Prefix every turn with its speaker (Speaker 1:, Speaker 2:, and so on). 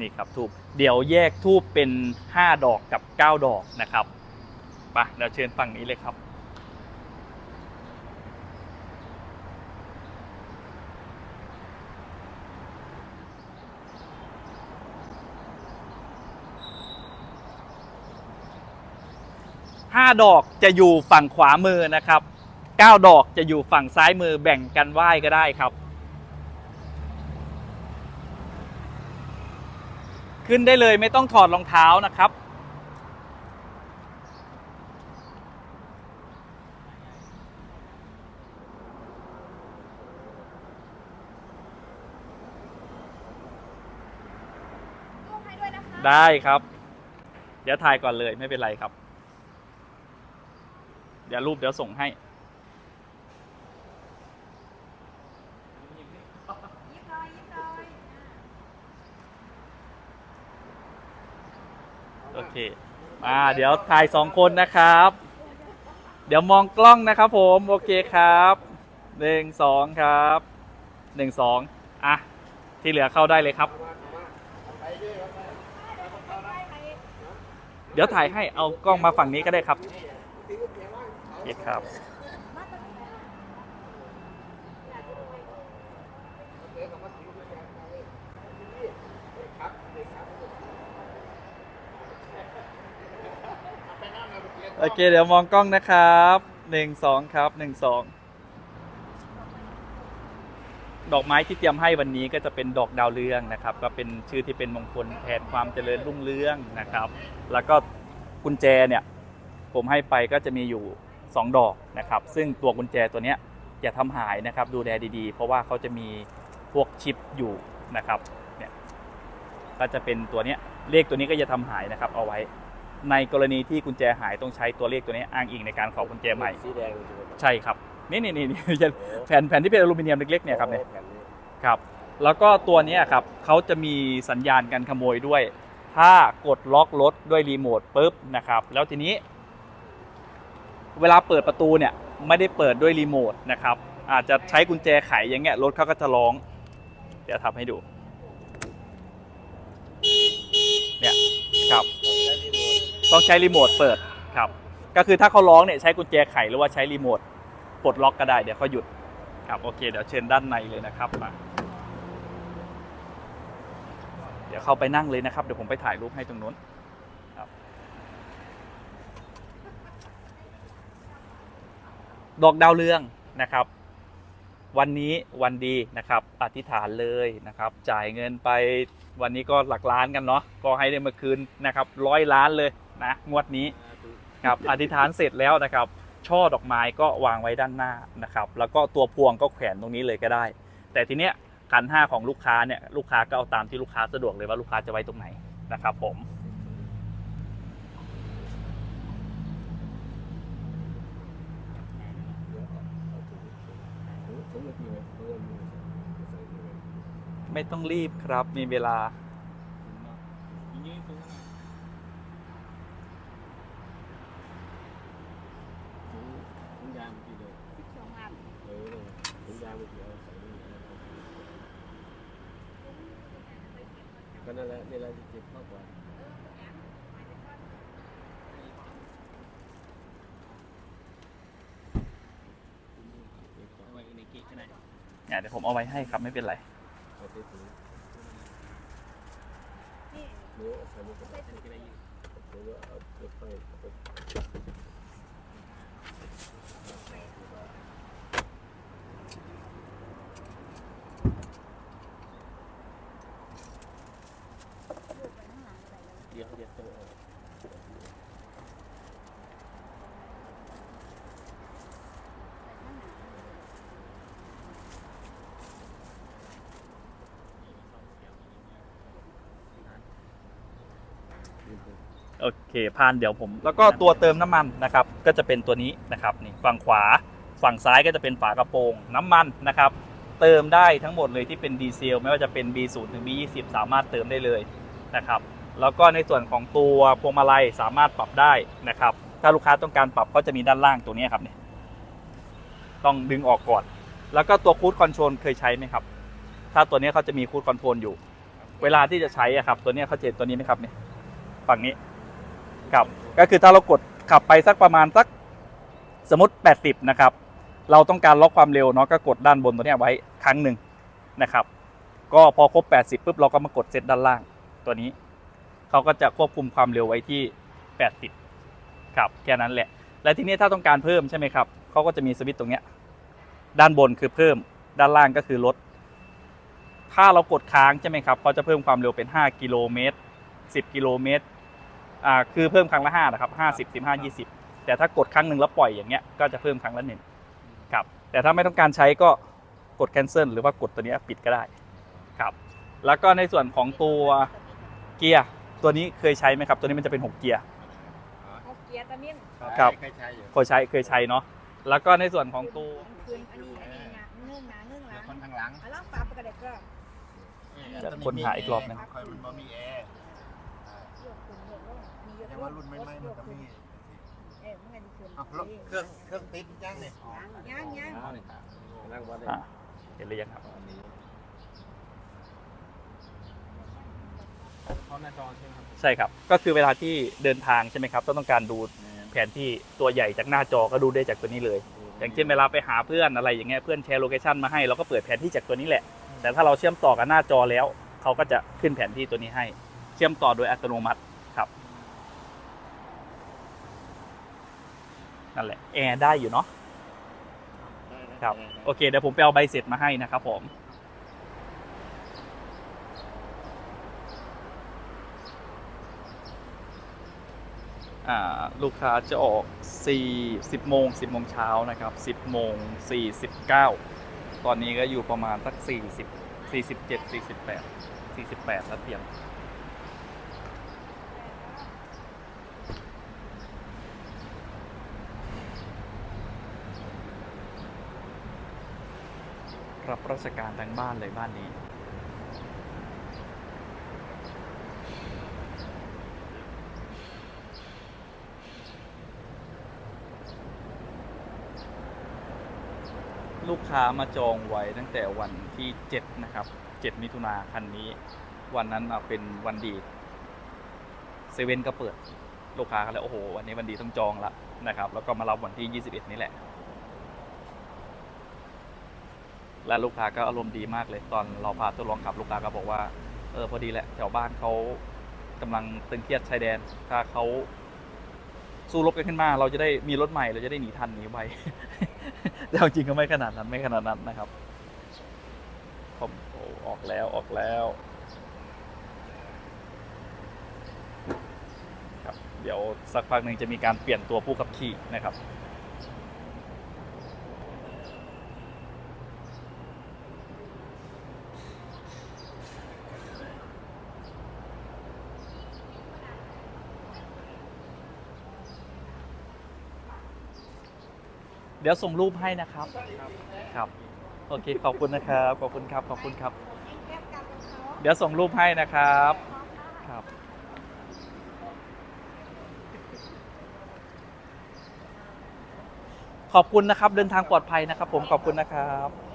Speaker 1: นี่ครับทูบเดี๋ยวแยกทูบเป็น 5 ดอกกับ 9 ดอกนะครับไปเดี๋ยวเชิญฝั่งนี้เลยครับห้าดอกจะอยู่ฝั่งขวามือนะครับเก้าดอกจะอยู่ฝั่งซ้ายมือแบ่งกันไหว้ก็ได้ครับ ขึ้นได้เลยไม่ต้องถอดรองเท้านะครับ
Speaker 2: รูปให้ด้วยนะคะ
Speaker 1: ได้ครับ เดี๋ยวถ่ายก่อนเลยไม่เป็นไรครับ เดี๋ยวรูปเดี๋ยวส่งให้
Speaker 2: ยิบเลยยิบเลย
Speaker 1: โอเคมาเดี๋ยวถ่ายสองคนนะครับ เดี๋ยวมองกล้องนะครับผม โอเคครับหนึ่งสองครับหนึ่งสองอะ ที่เหลือเข้าได้เลยครับ เดี๋ยวถ่ายให้เอากล้องมาฝั่งนี้ก็ได้ครับโอเคครับ เคเดี๋ยวมองกล้องนะครับหนึ่งสองครับหนึ่งสองดอกไม้ที่เตรียมให้วันนี้ก็จะเป็นดอกดาวเรืองนะครับ ก็เป็นชื่อที่เป็นมงคลแทนความเจริญรุ่งเรืองนะครับ แล้วก็กุญแจเนี่ยผมให้ไปก็จะมีอยู่ 2 ดอกนะครับ ซึ่งตัวกุญแจตัวเนี้ยอย่าทำหายนะครับ ดูแลดีๆ เพราะว่าเขาจะมีพวกชิปอยู่นะครับเนี่ยก็จะเป็นตัวเนี้ยเลขตัวนี้ก็จะทำหายนะครับ เอาไว้ ในกรณีที่กุญแจหายต้องใช้ตัวเลขตัวนี้อ้างอิงในการขอกุญแจใหม่
Speaker 3: สีแดงใช่ไหม
Speaker 1: ใช่ครับนี่นี่นี่นี่แผ่นแผ่นที่เป็นอลูมิเนียมเล็กๆเนี่ยครับเนี่ย
Speaker 3: แผ่นนี้
Speaker 1: ครับแล้วก็ตัวเนี้ยครับเขาจะมีสัญญาณการขโมยด้วย ถ้ากดล็อกรถด้วยรีโมทปุ๊บนะครับ แล้วทีนี้ เวลาเปิดประตูเนี่ยไม่ได้เปิดด้วยรีโมทนะครับ อาจจะใช้กุญแจไขอย่างเงี้ยรถเขาก็จะร้อง เดี๋ยวทำให้ดู เนี่ย ครับ ต้องใช้รีโมทเปิดครับ ก็คือถ้าเขาร้องเนี่ยใช้กุญแจไขหรือว่าใช้รีโมทปลดล็อกก็ได้เดี๋ยวเขาหยุดครับโอเค เดี๋ยวเชิญด้านในเลยนะครับมาเดี๋ยวเข้าไปนั่งเลยนะครับเดี๋ยวผมไปถ่ายรูปให้ตรงนู้นครับดอกดาวเรืองนะครับ วันนี้วันดีนะครับ อธิษฐานเลยนะครับ จ่ายเงินไปวันนี้ก็หลักล้านกันเนาะก็ให้ได้เมื่อคืนนะครับร้อยล้านเลยนะงวดนี้ครับอธิษฐานเสร็จแล้วนะครับ ช่อดอกไม้ก็วางไว้ด้านหน้านะครับ แล้วก็ตัวพวงก็แขวนตรงนี้เลยก็ได้ แต่ทีเนี้ยขันห้าของลูกค้าเนี่ยลูกค้าก็เอาตามที่ลูกค้าสะดวกเลยว่าลูกค้าจะไว้ตรงไหนนะครับผม
Speaker 3: ถุงมือกี่ไหมถุงมือใส่กี่ไหม
Speaker 1: ไม่ต้องรีบครับ มีเวลา
Speaker 3: ถุงถุงยางกี่เลย
Speaker 2: สิบสองอัน
Speaker 3: เออถุงยางเมื่อกี้เอาใส่นี่ก็นั่นแหละนี่แหละเจ็บมากกว่า
Speaker 1: เนี่ยเดี๋ยวผมเอาไว้ให้ครับไม่เป็นไร
Speaker 3: เอาไปถุง
Speaker 2: นี่
Speaker 3: เนื้อใส่นี่ก็ได้ถุงก็เอาไปไปไป
Speaker 2: รูปไปข้างหลังอะไรเลย
Speaker 3: เดี๋ยวเดี๋ยวต้องเอา
Speaker 2: ไปข้างหลัง
Speaker 1: โอเคพานเดี๋ยวผม แล้วก็ตัวเติมน้ำมันนะครับ ก็จะเป็นตัวนี้นะครับนี่ฝั่งขวาฝั่งซ้ายก็จะเป็นฝากระโปรงน้ำมันนะครับ เติมได้ทั้งหมดเลยที่เป็นดีเซลไม่ว่าจะเป็น B0 ถึง B20 สามารถเติมได้เลยนะครับ แล้วก็ในส่วนของตัวพวงมาลัยสามารถปรับได้นะครับ ถ้าลูกค้าต้องการปรับก็จะมีด้านล่างตัวนี้ครับเนี่ยต้องดึงออกก่อน แล้วก็ตัวคูดคอนโทรลเคยใช้ไหมครับ ถ้าตัวนี้เขาจะมีคูดคอนโทรลอยู่ เวลาที่จะใช้อะครับ ตัวนี้เขาจะเห็นตัวนี้ไหมครับเนี่ย ฝั่งนี้ครับก็คือถ้าเรากดขับไปสักประมาณสักสมมติ 80 นะครับ เราต้องการล็อกความเร็วเนาะก็กดด้านบนตัวนี้ไว้ครั้งหนึ่งนะครับ ก็พอครบ 80ปุ๊บเราก็มากดเซตด้านล่างตัวนี้ เขาก็จะควบคุมความเร็วไว้ที่ 80 ครับแค่นั้นแหละ และทีนี้ถ้าต้องการเพิ่มใช่ไหมครับเขาก็จะมีสวิตช์ตรงนี้ด้านบนคือเพิ่มด้านล่างก็คือลด ถ้าเรากดค้างใช่ไหมครับเขาจะเพิ่มความเร็วเป็น 5 กิโลเมตร 10 กิโลเมตร อ่าคือเพิ่มครั้งละ5นะครับ50 15 20แต่ถ้ากดครั้งหนึ่งแล้วปล่อยอย่างเงี้ยก็จะเพิ่มครั้งละหนึ่งครับแต่ถ้าไม่ต้องการใช้ก็กด cancel หรือว่ากดตัวเนี้ยปิดก็ได้ครับแล้วก็ในส่วนของตัวเกียร์ตัวนี้เคยใช้ไหมครับตัวนี้มันจะเป็น 6 เกียร์
Speaker 2: หกเกียร์ตะมิ้น
Speaker 1: ครับ
Speaker 3: เคยใช้อยู่
Speaker 1: เคยใช้เคยใช้เนาะแล้วก็ในส่วนของตัว
Speaker 2: คืนอันนี้อันนี้นะเงื่อนหนาเงื่อนห
Speaker 3: เดี๋
Speaker 2: ลั
Speaker 3: ยว
Speaker 2: ง
Speaker 3: คนทางหลัง
Speaker 2: อะลองปรับไปกระเด็กก็
Speaker 1: จะค้นหาอีกรอบหนึ่ง
Speaker 3: คอยมันบ่มีแอร์
Speaker 2: โยกขึ้นโยกลงมีโยก
Speaker 3: แต่
Speaker 2: ล
Speaker 3: ว่างรุ่นไม่ไม่มันก็มี
Speaker 2: เออมันก็ดีขึ้น
Speaker 3: เอารถเครื่องเครื่องติดจังเนี่ย
Speaker 2: ยังยัง
Speaker 3: นั่งวัด
Speaker 1: อ่าเห็นหรือยังครับ
Speaker 3: เข้าหน้าจอใช่ไหมครับ
Speaker 1: ใช่ครับ ก็คือเวลาที่เดินทางใช่ไหมครับต้องการดูแผนที่ตัวใหญ่จากหน้าจอก็ดูได้จากตัวนี้เลย อย่างเช่นเวลาไปหาเพื่อนอะไรอย่างเงี้ยเพื่อนแชร์โลเคชันมาให้เราก็เปิดแผนที่จากตัวนี้แหละ แต่ถ้าเราเชื่อมต่อกับหน้าจอแล้ว เขาก็จะขึ้นแผนที่ตัวนี้ให้ เชื่อมต่อโดยอัตโนมัติครับ นั่นแหละแอร์ได้อยู่เนาะครับโอเคเดี๋ยวผมไปเอาใบเสร็จมาให้นะครับผมอ่าลูกค้าจะออก 4 10 โมง 10 โมงเช้านะครับ 10 โมง 49 ตอนนี้ก็อยู่ประมาณสัก 40 47 48 48แล้วเตรียม รับราชการทั้งบ้านเลยบ้านนี้ ลูกค้ามาจองไว้ตั้งแต่วันที่ 7 นะครับ 7 มิถุนาคันนี้ วันนั้นเป็นวันดีเซเว่นก็เปิด ลูกค้าก็เลยโอ้โหวันนี้วันดีต้องจองละนะครับ แล้วก็มารับวันที่ 21 นี่แหละ และลูกค้าก็อารมณ์ดีมากเลย ตอนเราพาทดลองขับลูกค้าก็บอกว่าเออพอดีแหละแถวบ้านเขากำลังตึงเครียดชายแดน ถ้าเขาสู้รบกันขึ้นมา เราจะได้มีรถใหม่เราจะได้หนีทันหนีไวแต่เอาจริงก็ไม่ขนาดนั้นไม่ขนาดนั้นนะครับผมออกแล้วออกแล้วครับเดี๋ยวสักพักหนึ่งจะมีการเปลี่ยนตัวผู้ขับขี่นะครับ ดี๋ยวส่งรูปให้นะครับครับโอเคขอบคุณนะครับขอบคุณครับขอบคุณครั
Speaker 2: บเขา
Speaker 1: เดี๋ยวส่งรูปให้นะครับครับ ขอบคุณนะครับเดินทางปลอดภัยนะครับ ผมขอบคุณนะครับ